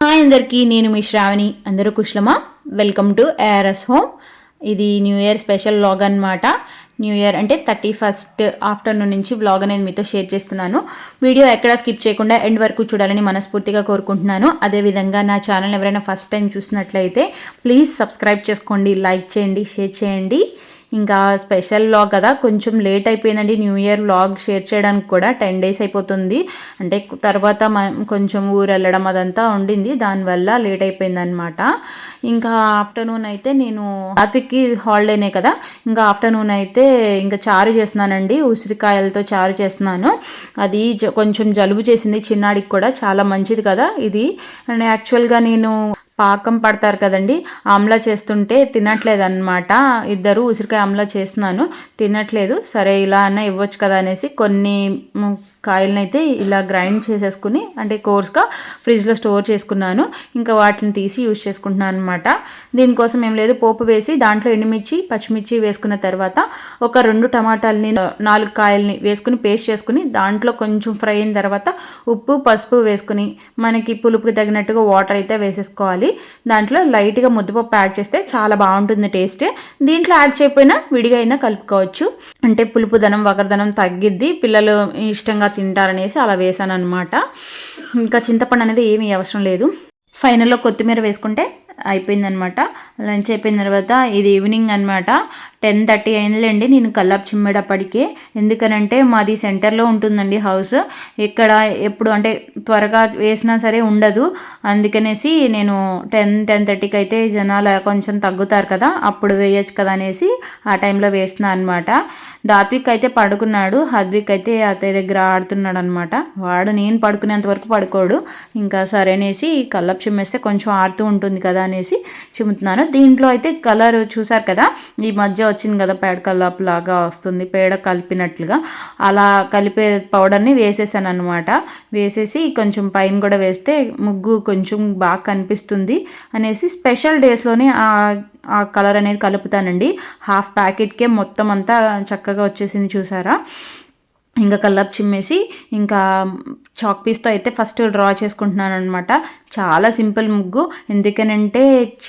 Hi అందరికీ నేను మీ శ్రావణి. అందరూ కుశలమా? వెల్కమ్ టు ఏఆర్ఎస్ హోమ్ ఇది న్యూ ఇయర్ స్పెషల్ వ్లాగ్ అనమాట న్యూ ఇయర్ అంటే థర్టీ ఫస్ట్ ఆఫ్టర్నూన్ నుంచి వ్లాగ్ అనేది మీతో షేర్ చేస్తున్నాను. వీడియో ఎక్కడ స్కిప్ చేయకుండా ఎండ్ వరకు చూడాలని మనస్ఫూర్తిగా కోరుకుంటున్నాను. అదేవిధంగా నా ఛానల్ ఎవరైనా ఫస్ట్ టైం చూసినట్లయితే ప్లీజ్ సబ్స్క్రైబ్ చేసుకోండి లైక్ చేయండి షేర్ చేయండి. ఇంకా స్పెషల్ వ్లాగ్ కదా కొంచెం లేట్ అయిపోయిందండి. న్యూ ఇయర్ వ్లాగ్ షేర్ చేయడానికి కూడా టెన్ డేస్ అయిపోతుంది. అంటే తర్వాత కొంచెం ఊరు వెళ్ళడం అదంతా ఉండింది. దానివల్ల లేట్ అయిపోయిందనమాట ఇంకా ఆఫ్టర్నూన్ అయితే నేను రాత్రికి హాలిడేనే కదా ఇంకా ఆఫ్టర్నూన్ అయితే ఇంకా చారు చేస్తున్నానండి. ఉసిరికాయలతో చారు చేస్తున్నాను. అది కొంచెం జలుబు చేసింది చిన్నాడికి కూడా చాలా మంచిది కదా ఇది. అండ్ యాక్చువల్గా నేను పాకం పడతారు కదండి ఆమ్లా చేస్తుంటే తినట్లేదు అనమాట ఇద్దరు ఉసిరికాయ ఆమ్లా చేస్తున్నాను తినట్లేదు సరే ఇలా అన్న ఇవ్వచ్చు కదా అనేసి కొన్ని కాయలను అయితే ఇలా గ్రైండ్ చేసేసుకుని అంటే కోర్స్గా ఫ్రిడ్జ్లో స్టోర్ చేసుకున్నాను. ఇంకా వాటిని తీసి యూజ్ చేసుకుంటున్నాను అనమాట దీనికోసం ఏం లేదు పోపు వేసి దాంట్లో ఎండుమిర్చి పచ్చిమిర్చి వేసుకున్న తర్వాత ఒక రెండు టమాటాలని నాలుగు కాయల్ని వేసుకుని పేస్ట్ చేసుకుని దాంట్లో కొంచెం ఫ్రై అయిన తర్వాత ఉప్పు పసుపు వేసుకుని మనకి పులుపుకి తగినట్టుగా వాటర్ అయితే వేసేసుకోవాలి. దాంట్లో లైట్గా ముద్దపప్పు యాడ్ చేస్తే చాలా బాగుంటుంది టేస్ట్. దీంట్లో యాడ్ చేయకపోయినా విడిగా అయినా కలుపుకోవచ్చు. అంటే పులుపుదనం వగరదనం తగ్గిద్ది. పిల్లలు ఇష్టంగా తింటారనేసి అలా వేసాను అనమాట ఇంకా చింతపండు అనేది ఏమీ అవసరం లేదు. ఫైనల్లో కొత్తిమీర వేసుకుంటే అయిపోయిందనమాట లంచ్ అయిపోయిన తర్వాత ఇది ఈవినింగ్ అనమాట టెన్ థర్టీ అయిందిలేండి. నేను కల్లాపు చిమ్మేటప్పటికే. ఎందుకనంటే మాది సెంటర్లో ఉంటుందండి హౌస్. ఇక్కడ ఎప్పుడు అంటే త్వరగా వేసినా సరే ఉండదు. అందుకనేసి నేను టెన్ టెన్ థర్టీకి అయితే జనాలు కొంచెం తగ్గుతారు కదా అప్పుడు వేయచ్చు కదా అనేసి ఆ టైంలో వేస్తున్నా అనమాట దాత్విక్ అయితే పడుకున్నాడు. హద్విక్ అయితే అతయ్య దగ్గర ఆడుతున్నాడు అనమాట వాడు నేను పడుకునేంత వరకు పడుకోడు. ఇంకా సరే అనేసి కల్లాపు చిమ్మేస్తే కొంచెం ఆడుతూ ఉంటుంది కదా అనేసి చిమ్ముతున్నాను. దీంట్లో అయితే కలర్ చూసారు కదా ఈ మధ్య వచ్చింది కదా పేడ కల్లాపు లాగా వస్తుంది పేడ కలిపినట్లుగా. అలా కలిపే పౌడర్ని వేసేసాను అనమాట వేసేసి కొంచెం పైన కూడా వేస్తే ముగ్గు కొంచెం బాగా కనిపిస్తుంది అనేసి స్పెషల్ డేస్లోనే ఆ కలర్ అనేది కలుపుతానండి. హాఫ్ ప్యాకెట్కే మొత్తం అంతా చక్కగా వచ్చేసింది చూసారా? ఇంకా కల్లాపు చిమ్మేసి ఇంకా చాక్ పీస్తో అయితే ఫస్ట్ డ్రా చేసుకుంటున్నాను అనమాట చాలా సింపుల్ ముగ్గు. ఎందుకనంటే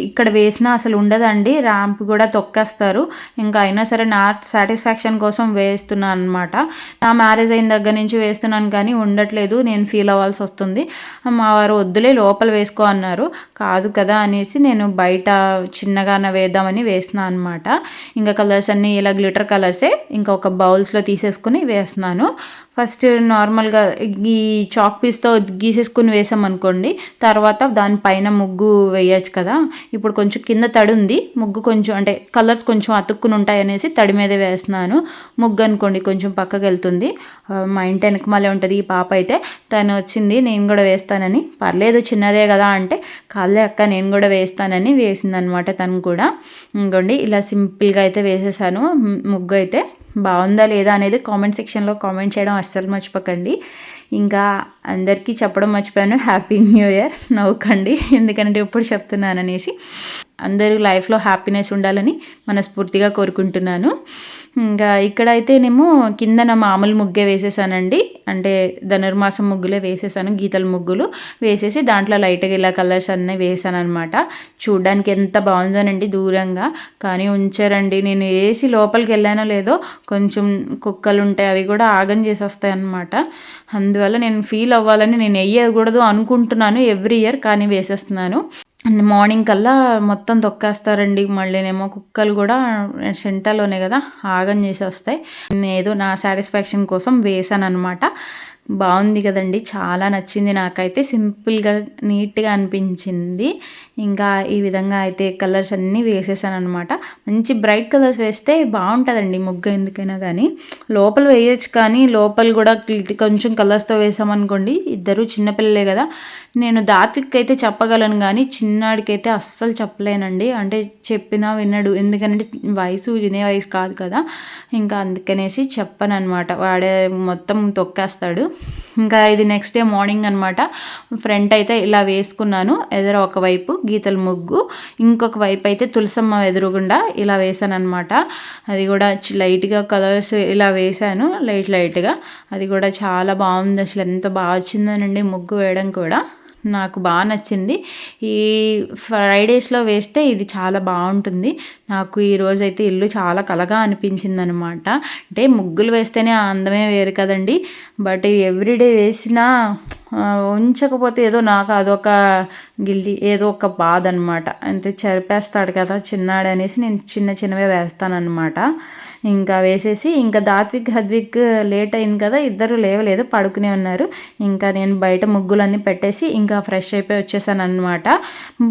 ఇక్కడ వేసినా అసలు ఉండదండి. ర్యాంప్ కూడా తొక్కేస్తారు. ఇంకా అయినా సరే నా సాటిస్ఫాక్షన్ కోసం వేస్తున్నాను అనమాట నా మ్యారేజ్ అయిన దగ్గర నుంచి వేస్తున్నాను కానీ ఉండట్లేదు. నేను ఫీల్ అవ్వాల్సి వస్తుంది. మా వారు వద్దులే లోపల వేసుకో అన్నారు. కాదు కదా అనేసి నేను బయట చిన్నగానే వేద్దామని వేస్తున్నాను అనమాట ఇంకా కలర్స్ అన్నీ ఇలా గ్లిటర్ కలర్సే ఇంకా ఒక బౌల్స్లో తీసేసుకుని వేస్తున్నాను. ఫస్ట్ నార్మల్గా ఈ చాక్ పీస్తో గీసేసుకుని వేసామనుకోండి తర్వాత దానిపైన ముగ్గు వేయచ్చు కదా. ఇప్పుడు కొంచెం కింద తడి ఉంది ముగ్గు కొంచెం అంటే కలర్స్ కొంచెం అతుక్కుని ఉంటాయి అనేసి తడి మీద వేస్తున్నాను. ముగ్గు అనుకోండి కొంచెం పక్కకి వెళ్తుంది. మా ఇంటి వెనకమాలే ఉంటుంది ఈ పాప అయితే. తను వచ్చింది నేను కూడా వేస్తానని. పర్లేదు చిన్నదే కదా అంటే కాళ్ళే అక్క నేను కూడా వేస్తానని వేసిందనమాట తను కూడా. ఇంకోండి ఇలా సింపుల్గా అయితే వేసేసాను ముగ్గు అయితే. బాగుందా లేదా అనేది కామెంట్ సెక్షన్లో కామెంట్ చేయడం అస్సలు మర్చిపోకండి. ఇంకా అందరికీ చెప్పడం మర్చిపోయాను. హ్యాపీ న్యూ ఇయర్ నవ్వుకండి. ఎందుకంటే ఎప్పుడు చెప్తున్నాను అనేసి. అందరూ లైఫ్లో హ్యాపీనెస్ ఉండాలని మనస్ఫూర్తిగా కోరుకుంటున్నాను. ఇంకా ఇక్కడైతేనేమో కిందన మామూలు ముగ్గే వేసేసానండి. అంటే ధనుర్మాసం ముగ్గులే వేసేసాను గీతల ముగ్గులు వేసేసి దాంట్లో లైట్గా ఇలా కలర్స్ అన్నీ వేసాను అనమాట చూడ్డానికి ఎంత బాగుందోనండి దూరంగా. కానీ ఉంచారండి నేను వేసి లోపలికి వెళ్ళానో లేదో కొంచెం కుక్కలు ఉంటాయి అవి కూడా ఆగం చేసేస్తాయి అనమాట అందువల్ల నేను ఫీల్ అవ్వాలని నేను వేయకూడదు అనుకుంటున్నాను ఎవ్రీ ఇయర్ కానీ వేసేస్తున్నాను. మార్నింగ్ కల్లా మొత్తం తొక్కేస్తారండి. మళ్ళీనేమో కుక్కలు కూడా సెంటర్లోనే కదా ఆగం చేసేస్తాయి. నేను ఏదో నా సాటిస్ఫాక్షన్ కోసం వేసాను అనమాట బాగుంది కదండి చాలా నచ్చింది నాకైతే. సింపుల్గా నీట్గా అనిపించింది. ఇంకా ఈ విధంగా అయితే కలర్స్ అన్నీ వేసేసాను అనమాట మంచి బ్రైట్ కలర్స్ వేస్తే బాగుంటుందండి ముగ్గు ఎందుకైనా కానీ లోపల వేయచ్చు కానీ లోపల కూడా కొంచెం కలర్స్తో వేసామనుకోండి ఇద్దరు చిన్నపిల్లలే కదా. నేను దాత్విక్ అయితే చెప్పగలను కానీ చిన్నాడికైతే అస్సలు చెప్పలేనండి. అంటే చెప్పినా వినడు. ఎందుకంటే వయసు వినే వయసు కాదు కదా. ఇంకా అందుకనేసి చెప్పను అనమాట వాడే మొత్తం తొక్కేస్తాడు. ఇంకా ఇది నెక్స్ట్ డే మార్నింగ్ అనమాట ఫ్రంట్ అయితే ఇలా వేసుకున్నాను. ఎదురు ఒకవైపు గీతల ముగ్గు ఇంకొక వైపు అయితే తులసమ్మ ఎదురుగుండా ఇలా వేసాను అనమాట అది కూడా లైట్గా కలర్స్ ఇలా వేసాను లైట్ లైట్గా అది కూడా చాలా బాగుంది. అసలు ఎంత బాగా వచ్చిందోనండి ముగ్గు వేయడం కూడా. నాకు బాగా నచ్చింది. ఈ ఫ్రైడేస్లో వేస్తే ఇది చాలా బాగుంటుంది. నాకు ఈరోజు అయితే ఇల్లు చాలా కలగా అనిపించింది అనమాట అంటే ముగ్గులు వేస్తేనే ఆ అందమే వేరు కదండి. బట్ ఎవ్రీడే వేసినా ఉంచకపోతే ఏదో నాకు అదొక గిల్లి ఏదో ఒక బాధ అనమాట అంతే చెరిపేస్తాడు కదా చిన్నాడు అనేసి నేను చిన్న చిన్నవే వేస్తానన్నమాట ఇంకా వేసేసి ఇంకా దాత్విక్ హద్విక్ లేట్ అయింది కదా ఇద్దరు లేవలేదు పడుకునే ఉన్నారు. ఇంకా నేను బయట ముగ్గులన్నీ పెట్టేసి ఇంకా ఫ్రెష్ అయిపోయి వచ్చేసాను అనమాట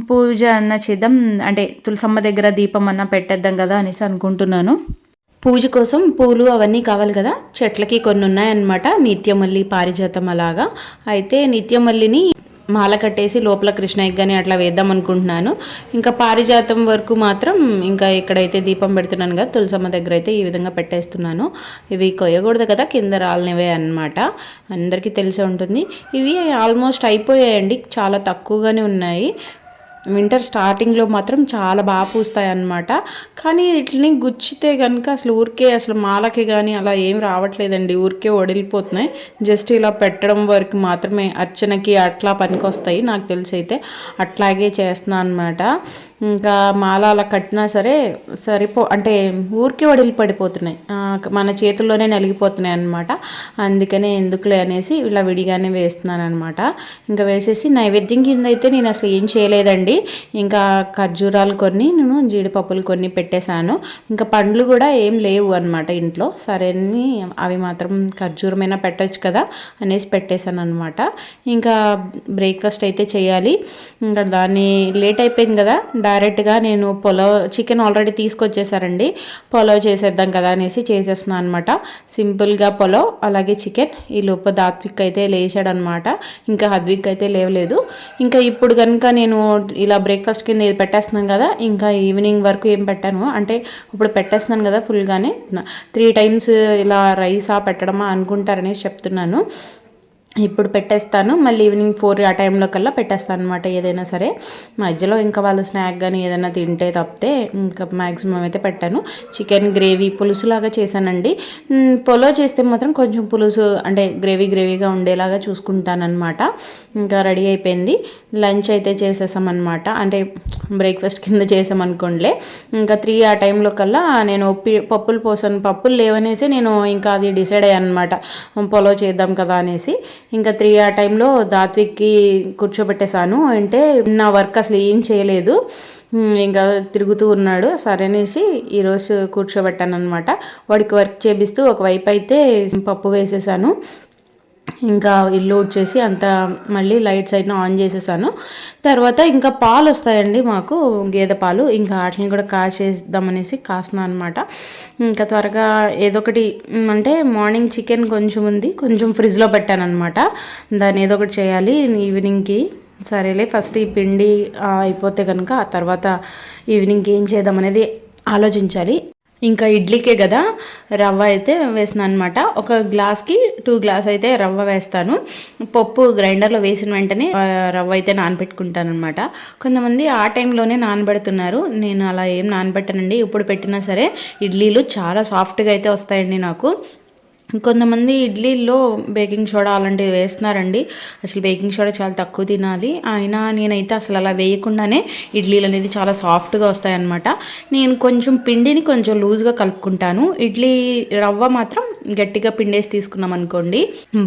పూజ అన్న చేద్దాం అంటే తులసమ్మ దగ్గర దీపం అన్న పెట్టేద్దాం కదా అనేసి అనుకుంటున్నాను. పూజ కోసం పూలు అవన్నీ కావాలి కదా? చెట్లకి కొన్ని ఉన్నాయన్నమాట నిత్యమల్లి పారిజాతం అలాగా. అయితే నిత్యమల్లిని మాల కట్టేసి లోపల కృష్ణయ్య కానీ అట్లా వేద్దాం అనుకుంటున్నాను. ఇంకా పారిజాతం వరకు మాత్రం ఇంకా ఇక్కడైతే దీపం పెడుతున్నాను కదా తులసమ్మ దగ్గర అయితే ఈ విధంగా పెట్టేస్తున్నాను. ఇవి కొయ్యకూడదు కదా కింద రాలనివే అన్నమాట. అందరికీ తెలిసే ఉంటుంది. ఇవి ఆల్మోస్ట్ అయిపోయాయండి చాలా తక్కువగానే ఉన్నాయి. వింటర్ స్టార్టింగ్లో మాత్రం చాలా బాగా పూస్తాయి అన్నమాట కానీ వీటిని గుచ్చితే కనుక అసలు ఊరికే అసలు మాలకి కానీ అలా ఏం రావట్లేదండి. ఊరికే వడిలిపోతున్నాయి జస్ట్ ఇలా పెట్టడం వరకు మాత్రమే అర్చనకి అట్లా పనికొస్తాయి నాకు తెలిసి అయితే అట్లాగే చేస్తున్నాను అనమాట ఇంకా మాల అలా కట్టినా సరే సరిపో అంటే ఊరికే వడిలి పడిపోతున్నాయి మన చేతుల్లోనే నలిగిపోతున్నాయి అనమాట అందుకనే ఎందుకులే అనేసి ఇలా విడిగానే వేస్తున్నాను అనమాట ఇంకా వేసేసి నైవేద్యం కింద అయితే నేను అసలు ఏం చేయలేదండి. ఇంకా ఖర్జూరాలు కొన్ని నేను జీడిపప్పులు కొన్ని పెట్టేశాను. ఇంకా పండ్లు కూడా ఏం లేవు అనమాట ఇంట్లో. సరే అని అవి మాత్రం ఖర్జూరమైనా పెట్టచ్చు కదా అనేసి పెట్టేశాను అనమాట ఇంకా బ్రేక్ఫాస్ట్ అయితే చేయాలి. ఇంకా దాన్ని లేట్ అయిపోయింది కదా డైరెక్ట్గా నేను పొలవ్ చికెన్ ఆల్రెడీ తీసుకొచ్చేసారండి పొలవ్ చేసేద్దాం కదా అనేసి చేసేస్తున్నాను అనమాట సింపుల్గా పొలవ్ అలాగే చికెన్ ఈ లోపు దాత్విక్ అయితే లేచాడనమాట ఇంకా హద్విక్ అయితే లేవలేదు. ఇంకా ఇప్పుడు కనుక నేను ఇలా బ్రేక్ఫాస్ట్ కింద ఇది పెట్టేస్తున్నాను కదా ఇంకా ఈవినింగ్ వరకు ఏం పెట్టాను? అంటే ఇప్పుడు పెట్టేస్తున్నాను కదా ఫుల్గానే త్రీ టైమ్స్ ఇలా రైసా పెట్టడమా అనుకుంటారనేసి చెప్తున్నాను. ఇప్పుడు పెట్టేస్తాను. మళ్ళీ ఈవినింగ్ ఫోర్ ఆ టైంలో కల్లా పెట్టేస్తాను అనమాట ఏదైనా సరే. మధ్యలో ఇంకా వాళ్ళు స్నాక్ కానీ ఏదైనా తింటే తప్పితే ఇంకా మ్యాక్సిమం అయితే పెట్టాను. చికెన్ గ్రేవీ పులుసులాగా చేశానండి. పొలో చేస్తే మాత్రం కొంచెం పులుసు అంటే గ్రేవీ గ్రేవీగా ఉండేలాగా చూసుకుంటానమాట ఇంకా రెడీ అయిపోయింది. లంచ్ అయితే చేసేసామన్నమాట. అంటే బ్రేక్ఫాస్ట్ కింద చేసామనుకోండిలే. ఇంకా త్రీ ఆ టైంలో కల్లా నేను పప్పులు పోసాను. పప్పులు లేవనేసి నేను ఇంకా అది డిసైడ్ అయ్యాను అనమాట పొలో చేద్దాం కదా అనేసి. ఇంకా త్రీ ఆ టైంలో దాత్విక్కి కూర్చోబెట్టేశాను. అంటే నా వర్క్ అసలు ఏం చేయలేదు. ఇంకా తిరుగుతూ ఉన్నాడు. సరేనేసి ఈరోజు కూర్చోబెట్టాను అనమాట వాడికి వర్క్ చేపిస్తూ ఒకవైపు అయితే పప్పు వేసేసాను ఇంకా ఇల్లు చేసి అంతా మళ్ళీ లైట్స్ సైడ్ను ఆన్ చేసేసాను. తర్వాత ఇంకా పాలు వస్తాయండి మాకు గేదె పాలు. ఇంకా వాటిని కూడా కాసేద్దామనేసి కాస్తున్నాను అనమాట ఇంకా త్వరగా ఏదో ఒకటి అంటే మార్నింగ్ చికెన్ కొంచెం ఉంది కొంచెం ఫ్రిడ్జ్లో పెట్టాను అనమాట దాన్ని ఏదో ఒకటి చేయాలి ఈవినింగ్కి సరేలే ఫస్ట్ ఈ పిండి అయిపోతే కనుక ఆ తర్వాత ఈవినింగ్కి ఏం చేద్దాం అనేది ఆలోచించాలి. ఇంకా ఇడ్లీకే కదా రవ్వ అయితే వేసిన అనమాట ఒక గ్లాస్కి టూ గ్లాస్ అయితే రవ్వ వేస్తాను. పప్పు గ్రైండర్లో వేసిన వెంటనే రవ్వ అయితే నానబెట్టుకుంటాను అనమాట కొంతమంది ఆ టైంలోనే నానబెడుతున్నారు. నేను అలా ఏం నానబెట్టనండి. ఇప్పుడు పెట్టినా సరే ఇడ్లీలు చాలా సాఫ్ట్గా అయితే వస్తాయండి నాకు. కొంతమంది ఇడ్లీల్లో బేకింగ్ సోడా అలాంటివి వేస్తున్నారండి. అసలు బేకింగ్ సోడా చాలా తక్కువ తినాలి. అయినా నేనైతే అసలు అలా వేయకుండానే ఇడ్లీలు అనేది చాలా సాఫ్ట్గా వస్తాయన్నమాట. నేను కొంచెం పిండిని కొంచెం లూజ్గా కలుపుకుంటాను. ఇడ్లీ రవ్వ మాత్రం గట్టిగా పిండేసి తీసుకున్నాం అనుకోండి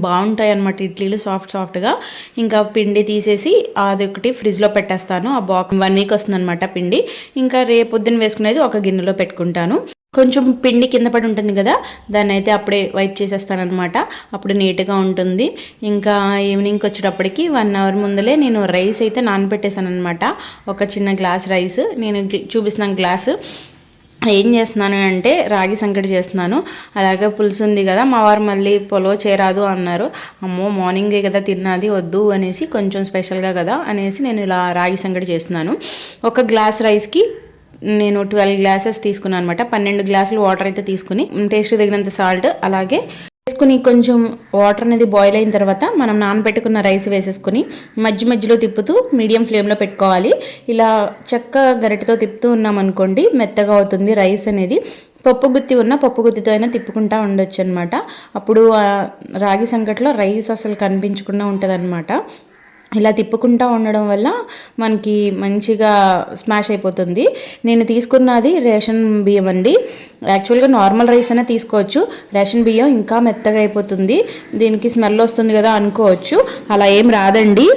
బాగుంటాయి అనమాట ఇడ్లీలు సాఫ్ట్ సాఫ్ట్గా. ఇంకా పిండి తీసేసి అది ఒకటి ఫ్రిడ్జ్లో పెట్టేస్తాను. ఆ బాక్స్ వన్ వీక్ వస్తుందన్నమాట పిండి. ఇంకా రేపొద్దున వేసుకునేది ఒక గిన్నెలో పెట్టుకుంటాను. కొంచెం పిండి కింద పడి ఉంటుంది కదా దాన్ని అయితే అప్పుడే వైప్ చేసేస్తానమాట అప్పుడు నీట్గా ఉంటుంది. ఇంకా ఈవినింగ్కి వచ్చేటప్పటికి వన్ అవర్ ముందులే నేను రైస్ అయితే నానబెట్టేశాను అనమాట ఒక చిన్న గ్లాస్ రైస్. నేను చూపిస్తున్న చూపిస్తున్నాను గ్లాసు. ఏం చేస్తున్నాను అంటే రాగి సంకటి చేస్తున్నాను. అలాగే పులుసు ఉంది కదా మా వారు మళ్ళీ పొలవ చేరాదు అన్నారు. అమ్మో మార్నింగే కదా తిన్నది వద్దు అనేసి కొంచెం స్పెషల్గా కదా అనేసి నేను ఇలా రాగి సంకటి చేస్తున్నాను. ఒక గ్లాస్ రైస్కి నేను ట్వెల్వ్ గ్లాసెస్ తీసుకున్నాను అనమాట పన్నెండు గ్లాసులు వాటర్ అయితే తీసుకుని టేస్ట్ తగినంత సాల్ట్ అలాగే వేసుకుని కొంచెం వాటర్ అనేది బాయిల్ అయిన తర్వాత మనం నానబెట్టుకున్న రైస్ వేసేసుకుని మధ్య మధ్యలో తిప్పుతూ మీడియం ఫ్లేమ్లో పెట్టుకోవాలి. ఇలా చెక్క గరిటతో తిప్పుతూ ఉన్నామనుకోండి మెత్తగా అవుతుంది రైస్ అనేది. పప్పు గుత్తి ఉన్న పప్పు గుత్తితో అయినా తిప్పుకుంటా ఉండొచ్చు అనమాట అప్పుడు రాగి సంకట్లో రైస్ అసలు కనిపించకుండా ఉంటుంది అనమాట ఇలా తిప్పుకుంటా ఉండడం వల్ల మనకి మంచిగా స్మాష్ అయిపోతుంది. నేను తీసుకున్నది రేషన్ బియ్యం అండి. యాక్చువల్గా నార్మల్ రైస్ అనే తీసుకోవచ్చు. రేషన్ బియ్యం ఇంకా మెత్తగా అయిపోతుంది. దీనికి స్మెల్ వస్తుంది కదా అనుకోవచ్చు. అలా ఏం రాదండి.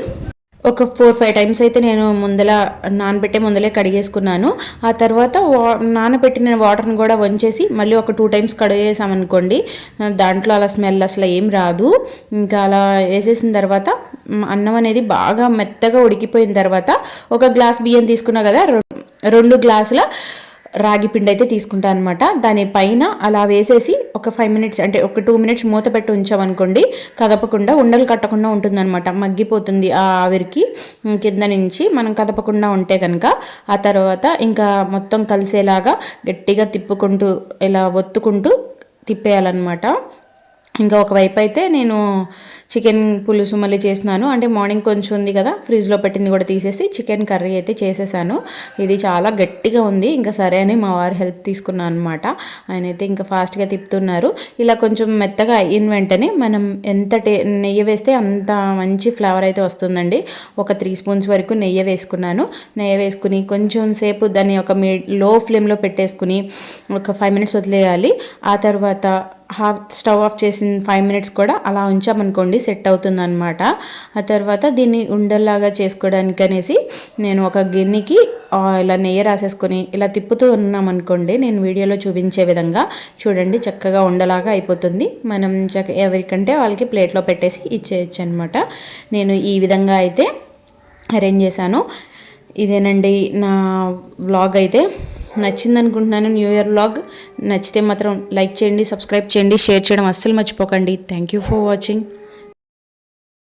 ఒక ఫోర్ ఫైవ్ టైమ్స్ అయితే నేను ముందల నానబెట్టే ముందలే కడిగేసుకున్నాను. ఆ తర్వాత వా నానబెట్టిన వాటర్ని కూడా వంచేసి మళ్ళీ ఒక టూ టైమ్స్ కడిగేసామనుకోండి దాంట్లో అలా స్మెల్ అసలు ఏం రాదు. ఇంకా అలా వేసేసిన తర్వాత అన్నం అనేది బాగా మెత్తగా ఉడికిపోయిన తర్వాత ఒక గ్లాస్ బియ్యం తీసుకున్నా కదా రెండు గ్లాసుల రాగి పిండి అయితే తీసుకుంటాను అనమాట దాని పైన అలా వేసేసి ఒక ఫైవ్ మినిట్స్ అంటే ఒక టూ మినిట్స్ మూత పెట్టి ఉంచామనుకోండి కదపకుండా ఉండలు కట్టకుండా ఉంటుందన్నమాట. మగ్గిపోతుంది ఆ ఆవిరికి. కింద నుంచి మనం కదపకుండా ఉంటే కనుక ఆ తర్వాత ఇంకా మొత్తం కలిసేలాగా గట్టిగా తిప్పుకుంటూ ఇలా ఒత్తుకుంటూ తిప్పేయాలన్నమాట. ఇంకా ఒకవైపు అయితే నేను చికెన్ పులుసు మళ్ళీ చేసినాను అంటే మార్నింగ్ కొంచెం ఉంది కదా ఫ్రిడ్జ్లో పెట్టింది కూడా తీసేసి చికెన్ కర్రీ అయితే చేసేసాను. ఇది చాలా గట్టిగా ఉంది ఇంకా సరే అని మా వారు హెల్ప్ తీసుకున్నాను అనమాట ఆయన అయితే ఇంకా ఫాస్ట్గా తిప్పుతున్నారు. ఇలా కొంచెం మెత్తగా అయిన వెంటనే మనం ఎంత టే నెయ్యి వేస్తే అంత మంచి ఫ్లేవర్ అయితే వస్తుందండి. ఒక త్రీ స్పూన్స్ వరకు నెయ్యి వేసుకున్నాను. నెయ్యి వేసుకుని కొంచెం సేపు దాన్ని ఒక మీ లో ఫ్లేమ్లో పెట్టేసుకుని ఒక ఫైవ్ మినిట్స్ వదిలేయాలి. ఆ తర్వాత హాఫ్ స్టవ్ ఆఫ్ చేసిన ఫైవ్ మినిట్స్ కూడా అలా ఉంచామనుకోండి సెట్ అవుతుంది అనమాట ఆ తర్వాత దీన్ని ఉండల్లాగా చేసుకోవడానికి అనేసి నేను ఒక గిన్నెకి ఇలా నెయ్యి రాసేసుకొని ఇలా తిప్పుతూ ఉన్నామనుకోండి నేను వీడియోలో చూపించే విధంగా చూడండి చక్కగా ఉండలాగా అయిపోతుంది. మనం చక్క ఎవరికంటే వాళ్ళకి ప్లేట్లో పెట్టేసి ఇచ్చేయచ్చు అనమాట నేను ఈ విధంగా అయితే అరేంజ్ చేశాను. ఇదేనండి నా వ్లాగ్ అయితే. నచ్చింది అనుకుంటున్నాను న్యూ ఇయర్ వ్లాగ్. నచ్చితే మాత్రం లైక్ చేయండి సబ్స్క్రైబ్ చేయండి షేర్ చేయడం అస్సలు మర్చిపోకండి. Thank you for watching